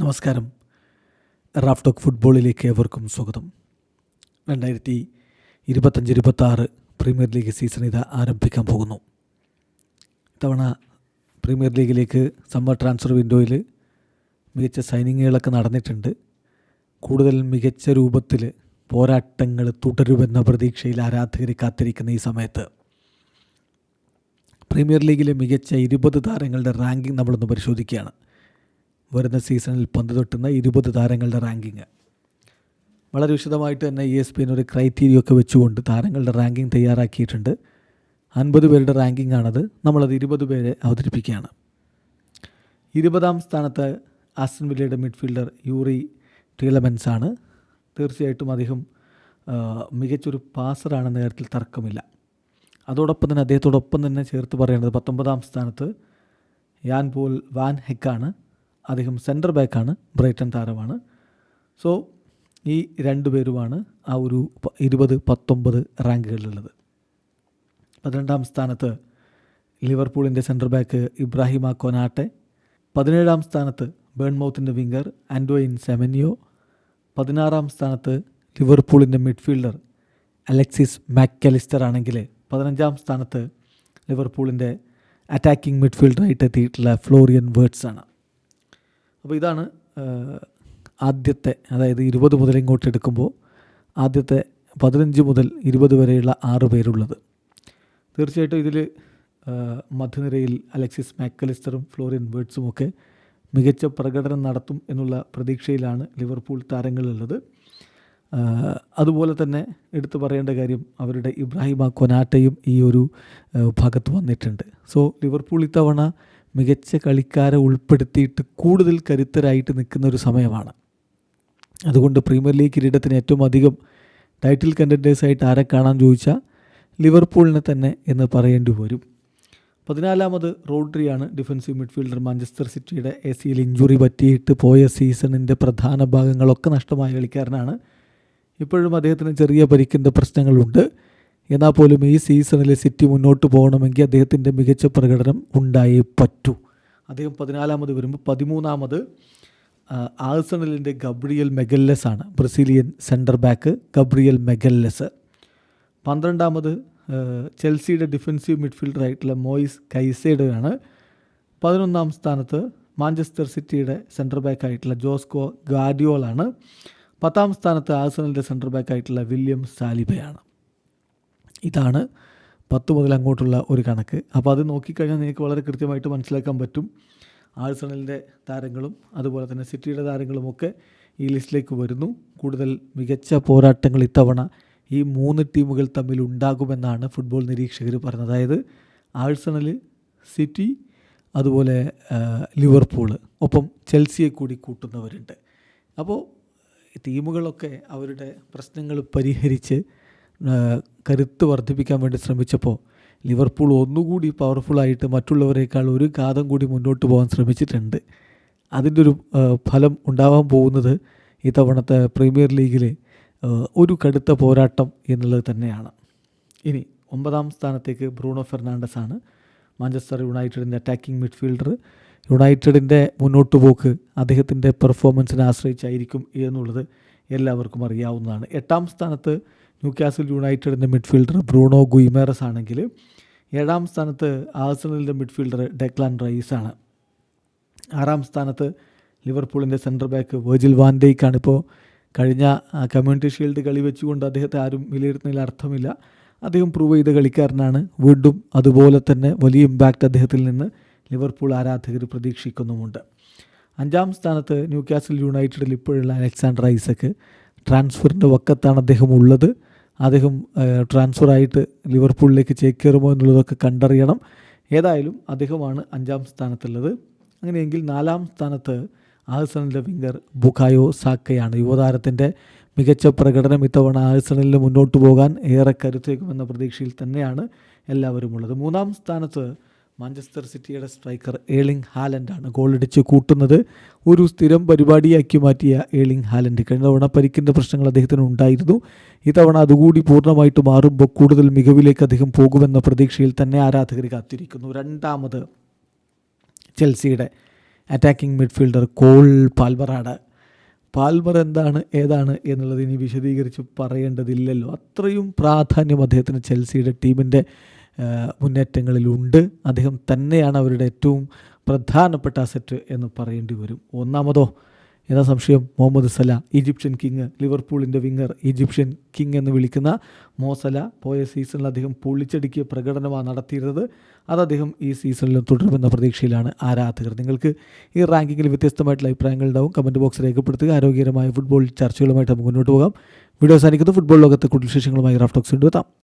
നമസ്കാരം. Raf talk ഫുട്ബോളിലേക്ക് ഏവർക്കും സ്വാഗതം. രണ്ടായിരത്തി ഇരുപത്തഞ്ച് ഇരുപത്തി ആറ് പ്രീമിയർ ലീഗ് സീസൺ ഇത് ആരംഭിക്കാൻ പോകുന്നു. ഇത്തവണ പ്രീമിയർ ലീഗിലേക്ക് സമ്മർ ട്രാൻസ്ഫർ വിൻഡോയിൽ മികച്ച സൈനിങ്ങുകളൊക്കെ നടന്നിട്ടുണ്ട്. കൂടുതൽ മികച്ച രൂപത്തിൽ പോരാട്ടങ്ങൾ തുടരുമെന്ന പ്രതീക്ഷയിൽ ആരാധകർ കാത്തിരിക്കുന്ന ഈ സമയത്ത് പ്രീമിയർ ലീഗിലെ മികച്ച ഇരുപത് താരങ്ങളുടെ റാങ്കിംഗ് നമ്മളൊന്ന് പരിശോധിക്കുകയാണ്. വരുന്ന സീസണിൽ പന്ത് തൊട്ടുന്ന ഇരുപത് താരങ്ങളുടെ റാങ്കിങ്. വളരെ വിശദമായിട്ട് തന്നെ ഇ എസ് പി ഒരു ക്രൈറ്റീരിയ ഒക്കെ വെച്ചുകൊണ്ട് താരങ്ങളുടെ റാങ്കിങ് തയ്യാറാക്കിയിട്ടുണ്ട്. അൻപത് പേരുടെ റാങ്കിങ് ആണത് നമ്മളത് ഇരുപത് പേരെ അവതരിപ്പിക്കുകയാണ്. ഇരുപതാം സ്ഥാനത്ത് ആസ്റ്റൻ വില്ലയുടെ മിഡ്ഫീൽഡർ യൂറി ടീലമെൻസ് ആണ് തീർച്ചയായിട്ടും അദ്ദേഹം മികച്ചൊരു പാസറാണെന്ന കാര്യത്തിൽ തർക്കമില്ല. അതോടൊപ്പം തന്നെ അദ്ദേഹത്തോടൊപ്പം തന്നെ ചേർത്ത് പറയേണ്ടത് പത്തൊമ്പതാം സ്ഥാനത്ത് യാൻ പോൽ വാൻ ഹെക്കാണ്. അദ്ദേഹം സെന്റർ ബാക്കാണ് ബ്രൈറ്റൺ താരമാണ്. സോ ഈ രണ്ടു പേരുമാണ് ആ ഒരു ഇരുപത് പത്തൊമ്പത് റാങ്കുകളിലുള്ളത്. പതിനെട്ടാം സ്ഥാനത്ത് ലിവർപൂളിന്റെ സെന്റർ ബാക്ക് ഇബ്രാഹിമ കൊനാട്ടെ. പതിനേഴാം സ്ഥാനത്ത് ബേൺമൗത്തിന്റെ വിംഗർ ആൻഡോയിൻ സെമനിയോ. പതിനാറാം സ്ഥാനത്ത് ലിവർപൂളിന്റെ മിഡ്ഫീൽഡർ അലക്സിസ് മാക്കലിസ്റ്റർ ആണെങ്കിൽ പതിനഞ്ചാം സ്ഥാനത്ത് ലിവർപൂളിന്റെ അറ്റാക്കിംഗ് മിഡ്ഫീൽഡറായിട്ട് എത്തിയിട്ടുള്ള ഫ്ലോറിയൻ വേർഡ്സ് ആണ്. അപ്പോൾ ഇതാണ് ആദ്യത്തെ അതായത് ഇരുപത് മുതൽ ഇങ്ങോട്ട് എടുക്കുമ്പോൾ ആദ്യത്തെ പതിനഞ്ച് മുതൽ ഇരുപത് വരെയുള്ള ആറ് പേരുള്ളത്. തീർച്ചയായിട്ടും ഇതിൽ മധ്യനിരയിൽ അലക്സിസ് മാക്കലിസ്റ്ററും ഫ്ലോറിയൻ വേർഡ്സും ഒക്കെ മികച്ച പ്രകടനം നടത്തും എന്നുള്ള പ്രതീക്ഷയിലാണ് ലിവർപൂൾ താരങ്ങളുള്ളത്. അതുപോലെ തന്നെ എടുത്തു പറയേണ്ട കാര്യം അവരുടെ ഇബ്രാഹിമ കൊനാട്ടയും ഈ ഒരു ഭാഗത്ത് വന്നിട്ടുണ്ട്. സോ ലിവർപൂൾ ഇത്തവണ മികച്ച കളിക്കാരെ ഉൾപ്പെടുത്തിയിട്ട് കൂടുതൽ കരുത്തരായിട്ട് നിൽക്കുന്ന ഒരു സമയമാണ്. അതുകൊണ്ട് പ്രീമിയർ ലീഗ് കിരീടത്തിന് ഏറ്റവും അധികം ടൈറ്റിൽ കണ്ടന്റേഴ്സായിട്ട് ആരെ കാണാൻ ചോദിച്ചാൽ ലിവർപൂളിനെ തന്നെ എന്ന് പറയേണ്ടി വരും. പതിനാലാമത് റോഡ്രിയാണ് ഡിഫൻസീവ് മിഡ്ഫീൽഡർ മാഞ്ചസ്റ്റർ സിറ്റിയുടെ എ സിയിൽ ഇഞ്ചുറി പറ്റിയിട്ട് പോയ സീസണിന്റെ പ്രധാന ഭാഗങ്ങളൊക്കെ നഷ്ടമായ കളിക്കാരനാണ്. ഇപ്പോഴും അദ്ദേഹത്തിന് ചെറിയ പരിക്കിന്റെ പ്രശ്നങ്ങളുണ്ട്. എന്നാൽ പോലും ഈ സീസണിലെ സിറ്റി മുന്നോട്ട് പോകണമെങ്കിൽ അദ്ദേഹത്തിന്റെ മികച്ച പ്രകടനം ഉണ്ടായേ പറ്റൂ. അദ്ദേഹം പതിനാലാമത് വരുമ്പോൾ പതിമൂന്നാമത് ആഴ്സണലിന്റെ ഗബ്രിയൽ മെഗല്ലസ് ആണ്. Brazilian centre back Gabriel Magalhaes. പന്ത്രണ്ടാമത് ചെൽസിയുടെ ഡിഫൻസീവ് മിഡ്ഫീൽഡർ ആയിട്ടുള്ള മോയിസ് കൈസേഡയാണ്. പതിനൊന്നാം സ്ഥാനത്ത് മാഞ്ചസ്റ്റർ സിറ്റിയുടെ സെന്റർ ബാക്ക് ആയിട്ടുള്ള ജോസ്കോ ഗാഡിയോളാണ്. പത്താം സ്ഥാനത്ത് ആഴ്സണലിന്റെ സെന്റർ ബാക്ക് ആയിട്ടുള്ള വില്യം സാലിബയാണ്. ഇതാണ് പത്ത് മുതൽ അങ്ങോട്ടുള്ള ഒരു കണക്ക്. അപ്പോൾ അത് നോക്കിക്കഴിഞ്ഞാൽ നിങ്ങൾക്ക് വളരെ കൃത്യമായിട്ട് മനസ്സിലാക്കാൻ പറ്റും. ആഴ്സണലിന്റെ താരങ്ങളും അതുപോലെ തന്നെ സിറ്റിയുടെ താരങ്ങളുമൊക്കെ ഈ ലിസ്റ്റിലേക്ക് വരുന്നു. കൂടുതൽ മികച്ച പോരാട്ടങ്ങൾ ഇത്തവണ ഈ മൂന്ന് ടീമുകൾ തമ്മിൽ ഉണ്ടാകുമെന്നാണ് ഫുട്ബോൾ നിരീക്ഷകർ പറഞ്ഞത്. അതായത് ആഴ്സണൽ സിറ്റി അതുപോലെ ലിവർപൂൾ ഒപ്പം ചെൽസിയെ കൂടി കൂട്ടുന്നവരുണ്ട്. അപ്പോൾ ടീമുകളൊക്കെ അവരുടെ പ്രശ്നങ്ങൾ പരിഹരിച്ച് കരുത്ത് വർദ്ധിപ്പിക്കാൻ വേണ്ടി ശ്രമിച്ചപ്പോൾ ലിവർപൂൾ ഒന്നുകൂടി പവർഫുള്ളായിട്ട് മറ്റുള്ളവരെക്കാൾ ഒരു ഘാതം കൂടി മുന്നോട്ട് പോകാൻ ശ്രമിച്ചിട്ടുണ്ട്. അതിന്റെ ഒരു ഫലം ഉണ്ടാവാൻ പോകുന്നത് ഈ തവണത്തെ പ്രീമിയർ ലീഗിലെ ഒരു കടുത്ത പോരാട്ടം എന്നുള്ളത് തന്നെയാണ്. ഇനി ഒമ്പതാം സ്ഥാനത്തേക്ക് ബ്രൂണോ ഫെർണാണ്ടസ് ആണ്. മാഞ്ചസ്റ്റർ യുണൈറ്റഡിന്റെ അറ്റാക്കിംഗ് മിഡ്ഫീൽഡർ. യുണൈറ്റഡിന്റെ മുന്നോട്ട് പോക്ക് അദ്ദേഹത്തിന്റെ പെർഫോമൻസിനെ ആശ്രയിച്ചായിരിക്കും എന്നുള്ളത് എല്ലാവർക്കും അറിയാവുന്നതാണ്. എട്ടാം സ്ഥാനത്ത് ന്യൂകാസിൽ യുണൈറ്റഡിന്റെ മിഡ്ഫീൽഡർ ബ്രൂണോ ഗുയിമേറസ് ആണെങ്കിൽ ഏഴാം സ്ഥാനത്ത് ആഴ്സണലിന്റെ മിഡ്ഫീൽഡർ ഡെക്ലാൻ റൈസ് ആണ്. ആറാം സ്ഥാനത്ത് ലിവർപൂളിന്റെ സെന്റർ ബാക്ക് വെർജിൽ വാൻഡേക്കാണ് ഇപ്പോൾ കഴിഞ്ഞ കമ്മ്യൂണിറ്റി ഷീൽഡ് കളി വെച്ചുകൊണ്ട് അദ്ദേഹത്തെ ആരും വിലയിരുത്തുന്നതിൽ അർത്ഥമില്ല. അദ്ദേഹം പ്രൂവ് ചെയ്ത കളിക്കാരനാണ്. വീണ്ടും അതുപോലെ തന്നെ വലിയ ഇമ്പാക്റ്റ് അദ്ദേഹത്തിൽ നിന്ന് ലിവർപൂൾ ആരാധകർ പ്രതീക്ഷിക്കുന്നുമുണ്ട്. അഞ്ചാം സ്ഥാനത്ത് ന്യൂ കാസിൽ യുണൈറ്റഡിൽ ഇപ്പോഴുള്ള അലക്സാണ്ടർ ഐസക്ക് ട്രാൻസ്ഫറിന്റെ വക്കത്താണ് അദ്ദേഹം ഉള്ളത്. അദ്ദേഹം ട്രാൻസ്ഫർ ആയിട്ട് ലിവർപൂളിലേക്ക് ചേക്കേറുമോ എന്നുള്ളതൊക്കെ കണ്ടറിയണം. ഏതായാലും അദ്ദേഹമാണ് അഞ്ചാം സ്ഥാനത്തുള്ളത്. അങ്ങനെയെങ്കിൽ നാലാം സ്ഥാനത്ത് ആഹ്സണിന്റെ വിംഗർ ബുക്കായോ സാക്കയാണ്. യുവതാരത്തിന്റെ മികച്ച പ്രകടനം ഇത്തവണ ആഴ്സണലിൽ മുന്നോട്ട് പോകാൻ ഏറെ കരുത്തേക്കുമെന്ന പ്രതീക്ഷയിൽ തന്നെയാണ് എല്ലാവരും ഉള്ളത് മൂന്നാം സ്ഥാനത്ത് മാഞ്ചസ്റ്റർ സിറ്റിയുടെ സ്ട്രൈക്കർ ഏളിംഗ് ഹാലൻഡാണ് ഗോളടിച്ച് കൂട്ടുന്നത്. ഒരു സ്ഥിരം പരിപാടിയാക്കി മാറ്റിയ ഏളിംഗ് ഹാലൻഡ് കഴിഞ്ഞ തവണ പരിക്കിന്റെ പ്രശ്നങ്ങൾ അദ്ദേഹത്തിന് ഉണ്ടായിരുന്നു. ഇത്തവണ അതുകൂടി പൂർണമായിട്ട് മാറുമ്പോൾ കൂടുതൽ മികവിലേക്ക് അദ്ദേഹം പോകുമെന്ന പ്രതീക്ഷയിൽ തന്നെ ആരാധകർ കാത്തിരിക്കുന്നു. രണ്ടാമത് ചെൽസിയുടെ അറ്റാക്കിംഗ് മിഡ്ഫീൽഡർ കോൾ പാൽമറാണ് പാൽമർ എന്താണ് ഏതാണ് എന്നുള്ളത് ഇനി വിശദീകരിച്ച് പറയേണ്ടതില്ലല്ലോ. അത്രയും പ്രാധാന്യം അദ്ദേഹത്തിന് ചെൽസിയുടെ ടീമിന്റെ മുന്നേറ്റങ്ങളിലുണ്ട്. അദ്ദേഹം തന്നെയാണ് അവരുടെ ഏറ്റവും പ്രധാനപ്പെട്ട അസറ്റ് എന്ന് പറയേണ്ടി വരും. ഒന്നാമതോ ഏതാ സംശയം? മുഹമ്മദ് സല ഈജിപ്ഷ്യൻ കിങ് ലിവർപൂളിന്റെ വിങ്ങർ ഈജിപ്ഷ്യൻ കിങ് എന്ന് വിളിക്കുന്ന മോസല പോയ സീസണിൽ അദ്ദേഹം പൊളിച്ചടുക്കിയ പ്രകടനമാണ് നടത്തിയിരുന്നത്. അത് അദ്ദേഹം ഈ സീസണിലും തുടരുമെന്ന പ്രതീക്ഷയിലാണ് ആരാധകർ. നിങ്ങൾക്ക് ഈ റാങ്കിങ്ങിൽ വ്യത്യസ്തമായിട്ടുള്ള അഭിപ്രായങ്ങൾ ഉണ്ടാവും. കമന്റ് ബോക്സ് രേഖപ്പെടുത്തുക. ആരോഗ്യകരമായ ഫുട്ബോൾ ചർച്ചകളുമായിട്ട് നമുക്ക് മുന്നോട്ട് പോകാം. വീഡിയോ അവസാനിക്കുന്നു. ഫുട്ബോൾ ലോകത്തെ കൂടുതൽ വിശേഷങ്ങളുമായി റാഫ്റ്റോക്സ് കൊണ്ടുവെത്താം